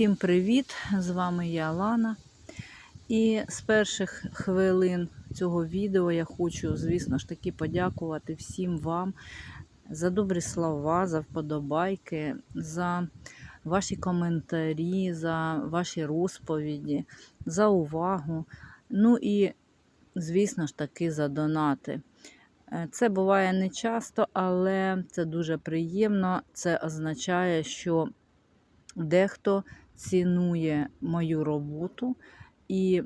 Всім привіт! З вами я Лана. І з перших хвилин цього відео я хочу, звісно ж таки, подякувати всім вам за добрі слова, за вподобайки, за ваші коментарі, за ваші розповіді, за увагу. Ну і, звісно ж таки, за донати. Е, Це буває не часто, але це дуже приємно. Це означає, що дехто цінує мою роботу і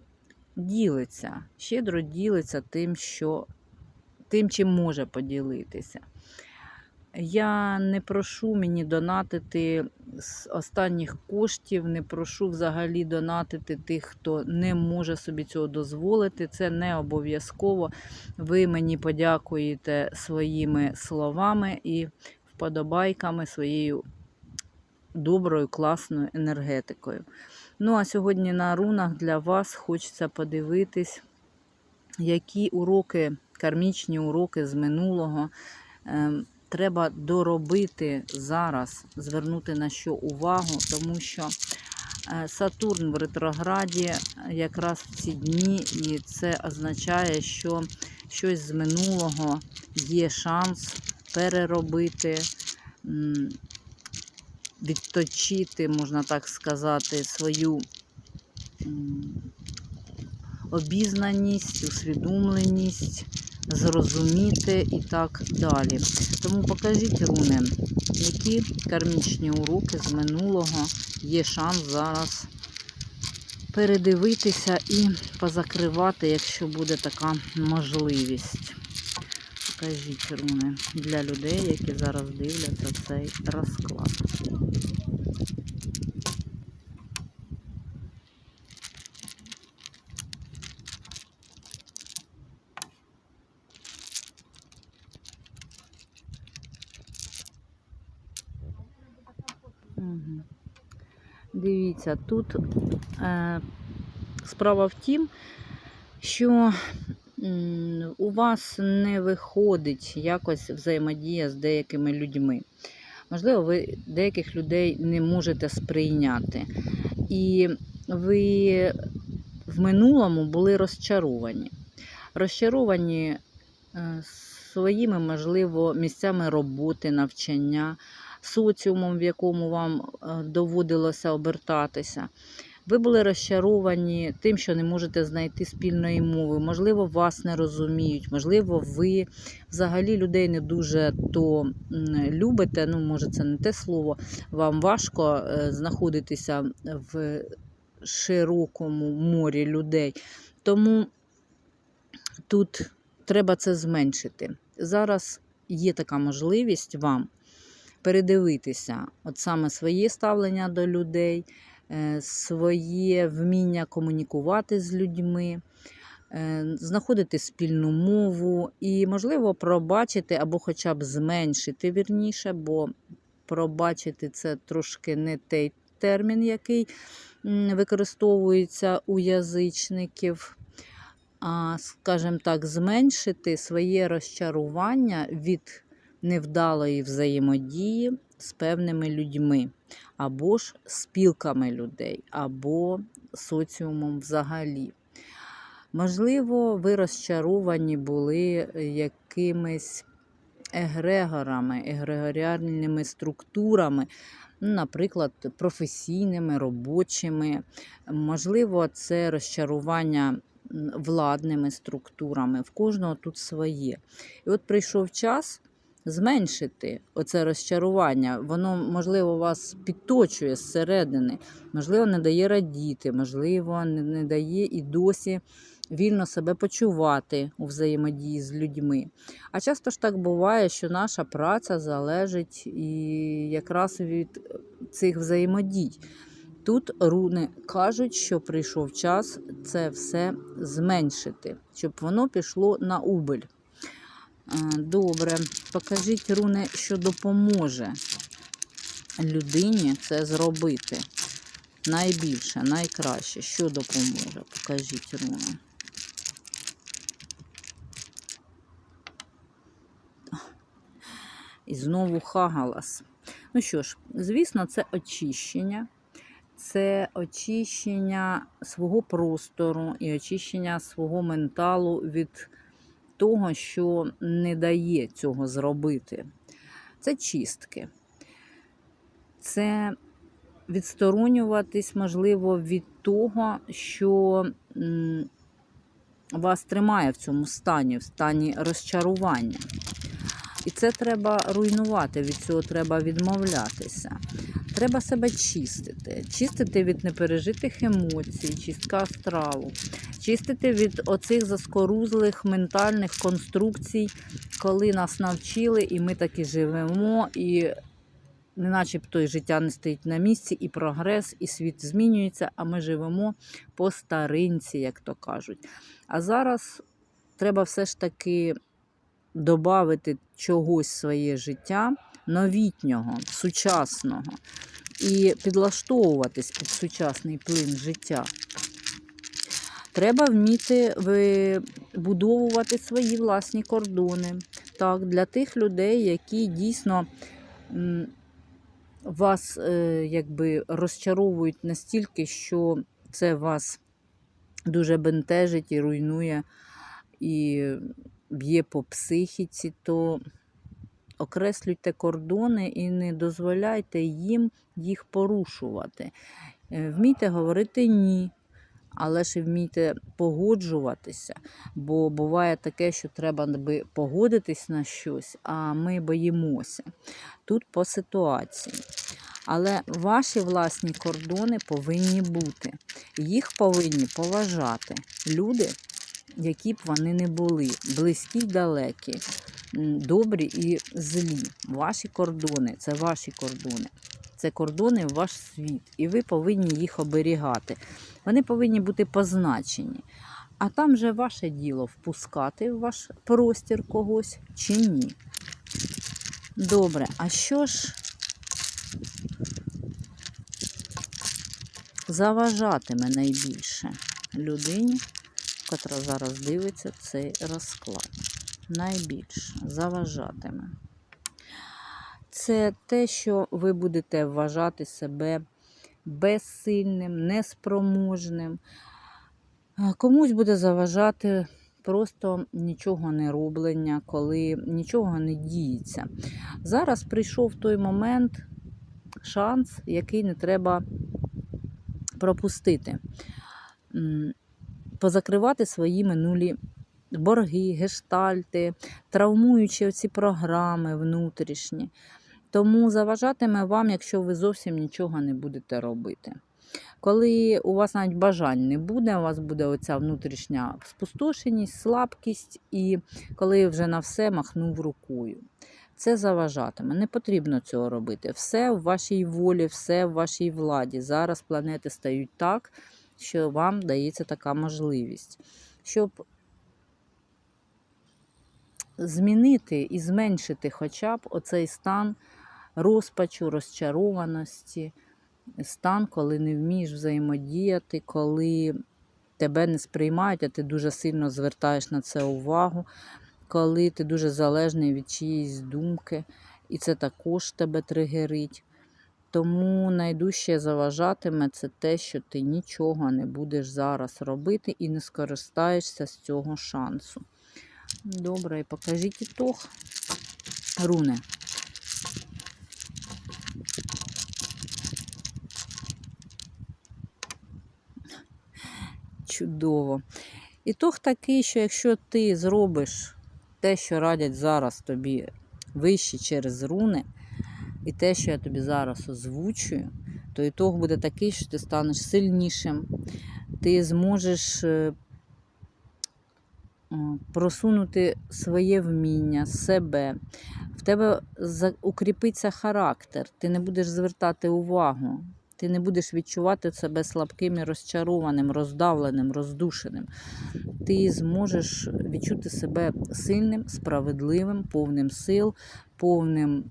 ділиться, щедро ділиться тим, що, тим, чим може поділитися. Я не прошу мені донатити з останніх коштів, не прошу взагалі донатити тих, хто не може собі цього дозволити. Це не обов'язково. Ви мені подякуєте своїми словами і вподобайками, своєю доброю, класною енергетикою. Ну, а сьогодні на рунах для вас хочеться подивитись, які уроки, кармічні уроки з минулого ем, треба доробити зараз, звернути на що увагу, тому що е, Сатурн в ретрограді якраз в ці дні, і це означає, що щось з минулого є шанс переробити, відточити, можна так сказати, свою обізнаність, усвідомленість, зрозуміти і так далі. Тому покажіть, руни, які кармічні уроки з минулого є шанс зараз передивитися і позакривати, якщо буде така можливість. Покажіть руни для людей, які зараз дивляться цей розклад. Дивіться, тут е, справа в тім, що у вас не виходить якось взаємодія з деякими людьми. Можливо, ви деяких людей не можете сприйняти. І ви в минулому були розчаровані. Розчаровані е, своїми, можливо, місцями роботи, навчання, соціумом, в якому вам е, доводилося обертатися. Ви були розчаровані тим, що не можете знайти спільної мови. Можливо, вас не розуміють, можливо, ви взагалі людей не дуже то любите. Ну, може, це не те слово. Вам важко е, знаходитися в широкому морі людей. Тому тут треба це зменшити. Зараз є така можливість вам передивитися от саме своє ставлення до людей, своє вміння комунікувати з людьми, е, знаходити спільну мову і, можливо, пробачити або хоча б зменшити вірніше, бо пробачити це трошки не той термін, який використовується у язичників. А, скажімо так, зменшити своє розчарування від невдалої взаємодії з певними людьми, або ж спілками людей, або соціумом взагалі. Можливо, ви розчаровані були якимись егрегорами, егрегоріальними структурами, ну, наприклад, професійними, робочими. Можливо, це розчарування владними структурами. В кожного тут своє. І от прийшов час зменшити оце розчарування. Воно, можливо, вас підточує зсередини, можливо, не дає радіти, можливо, не, дає і досі вільно себе почувати у взаємодії з людьми. А часто ж так буває, що наша праця залежить і якраз від цих взаємодій. Тут руни кажуть, що прийшов час це все зменшити, щоб воно пішло на убиль. Добре, покажіть руни, що допоможе людині це зробити. Найбільше, найкраще, що допоможе. Покажіть руни. І знову хагалас. Ну що ж, звісно, це очищення, це очищення свого простору і очищення свого менталу від того, що не дає цього зробити. Це чистки. Це відсторонюватись, можливо, від того, що вас тримає в цьому стані, в стані розчарування. І це треба руйнувати, від цього треба відмовлятися. Треба себе чистити, чистити від непережитих емоцій, чистка астралу, чистити від оцих заскорузлих ментальних конструкцій, коли нас навчили, і ми таки живемо, і не начебто і життя не стоїть на місці, і прогрес, і світ змінюється, а ми живемо по старинці, як то кажуть. А зараз треба все ж таки додати чогось в своє життя новітнього, сучасного, і підлаштовуватись під сучасний плин життя. Треба вміти вибудовувати свої власні кордони. Так, для тих людей, які дійсно вас е, якби розчаровують настільки, що це вас дуже бентежить і руйнує, і б'є по психіці, то окреслюйте кордони і не дозволяйте їм їх порушувати. Е, Вмійте говорити ні, але ж вмійте погоджуватися, бо буває таке, що треба би погодитись на щось, а ми боїмося. Тут по ситуації. Але ваші власні кордони повинні бути. Їх повинні поважати люди, які б вони не були, близькі й далекі, добрі і злі. Ваші кордони це ваші кордони. Це кордони ваш світ, і ви повинні їх оберігати. Вони повинні бути позначені. А там же ваше діло впускати в ваш простір когось чи ні. Добре, а що ж заважатиме найбільше людині, котра зараз дивиться цей розклад? Найбільше заважатиме. Це те, що ви будете вважати себе безсильним, неспроможним. Комусь буде заважати просто нічого не роблення, коли нічого не діється. Зараз прийшов той момент, шанс, який не треба пропустити. Позакривати свої минулі борги, гештальти, травмуючи оці програми внутрішні. Тому заважатиме вам, якщо ви зовсім нічого не будете робити. Коли у вас навіть бажань не буде, у вас буде оця внутрішня спустошеність, слабкість, і коли вже на все махнув рукою. Це заважатиме. Не потрібно цього робити. Все в вашій волі, все в вашій владі. Зараз планети стають так, що вам дається така можливість. Щоб змінити і зменшити хоча б оцей стан розпачу, розчарованості, стан, коли не вмієш взаємодіяти, коли тебе не сприймають, а ти дуже сильно звертаєш на це увагу, коли ти дуже залежний від чиїсь думки, і це також тебе тригерить. Тому найдужче заважатиме це те, що ти нічого не будеш зараз робити і не скористаєшся з цього шансу. Добре, і покажіть ітог. Руни. Чудово. Ітог такий, що якщо ти зробиш те, що радять зараз тобі вищі через руни, і те, що я тобі зараз озвучую, то ітог буде такий, що ти станеш сильнішим, ти зможеш е, просунути своє вміння, себе. В тебе укріпиться характер, ти не будеш звертати увагу, ти не будеш відчувати себе слабким і розчарованим, роздавленим, роздушеним. Ти зможеш відчути себе сильним, справедливим, повним сил, повним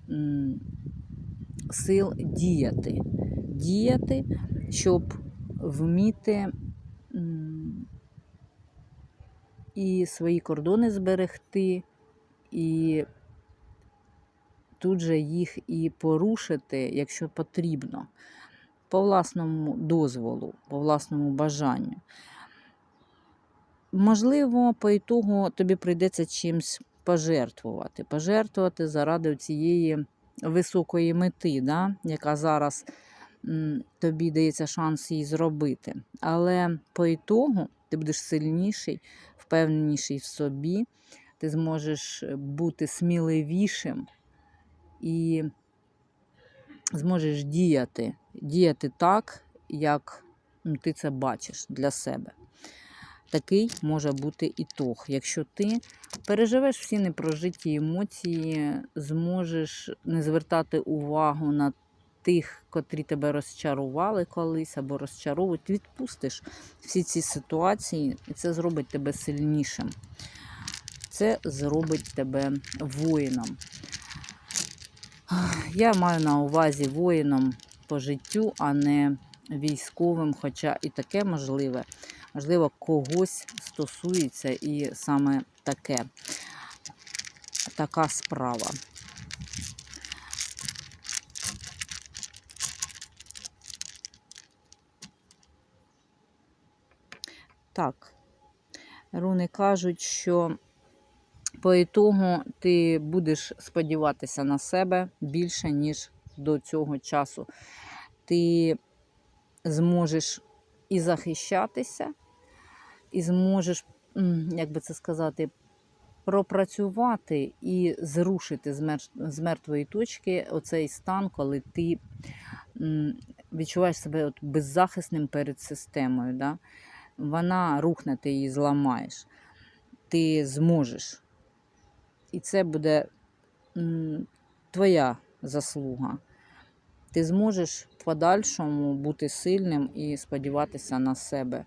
сил діяти. Діяти, щоб вміти м, і свої кордони зберегти, і тут же їх і порушити, якщо потрібно. по власному дозволу, по власному бажанню. Можливо, по ітогу тобі прийдеться чимось пожертвувати. Пожертвувати заради цієї високої мети, да, яка зараз тобі дається шанс її зробити. Але по ітогу ти будеш сильніший, впевненіший в собі, ти зможеш бути сміливішим і зможеш діяти, діяти так, як ну, ти це бачиш для себе. Такий може бути ітог. Якщо ти переживеш всі непрожиті емоції, зможеш не звертати увагу на тих, котрі тебе розчарували колись або розчаровують, відпустиш всі ці ситуації, і це зробить тебе сильнішим. Це зробить тебе воїном. Я маю на увазі воїном по життю, а не військовим, хоча і таке можливе. Можливо, когось стосується і саме таке, така справа. Так, руни кажуть, що по ітогу ти будеш сподіватися на себе більше, ніж до цього часу. Ти зможеш і захищатися, і зможеш, як би це сказати, пропрацювати і зрушити з мертвої точки оцей стан, коли ти відчуваєш себе от беззахисним перед системою. Да? Вона рухне, ти її зламаєш. Ти зможеш. І це буде твоя заслуга. Ти зможеш в подальшому бути сильним і сподіватися на себе.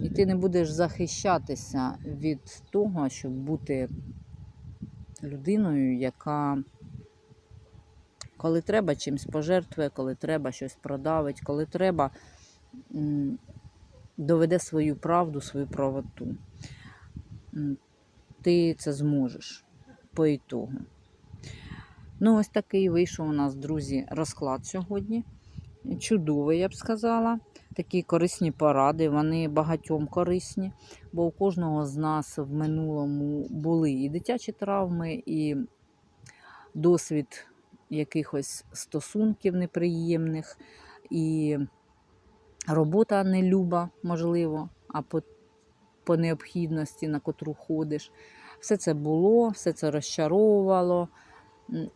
І ти не будеш захищатися від того, щоб бути людиною, яка, коли треба, чимось пожертвує, коли треба щось продавить, коли треба, доведе свою правду, свою правоту. Ти це зможеш по ітогу. Ну, ось такий вийшов у нас, друзі, розклад сьогодні. Чудовий, я б сказала. Такі корисні поради, вони багатьом корисні, бо у кожного з нас в минулому були і дитячі травми, і досвід якихось стосунків неприємних, і робота нелюба, можливо, а по, по необхідності, на котру ходиш. Все це було, все це розчаровувало.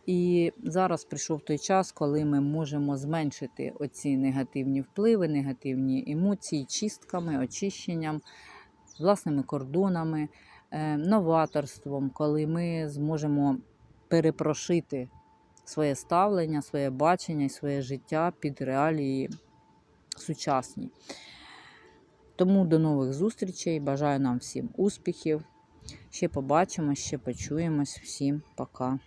І зараз прийшов той час, коли ми можемо зменшити оці негативні впливи, негативні емоції, чистками, очищенням, власними кордонами, е, новаторством, коли ми зможемо перепрошити своє ставлення, своє бачення і своє життя під реалії сучасні. Тому до нових зустрічей. Бажаю нам всім успіхів. Ще побачимось, ще почуємось. Всім пока.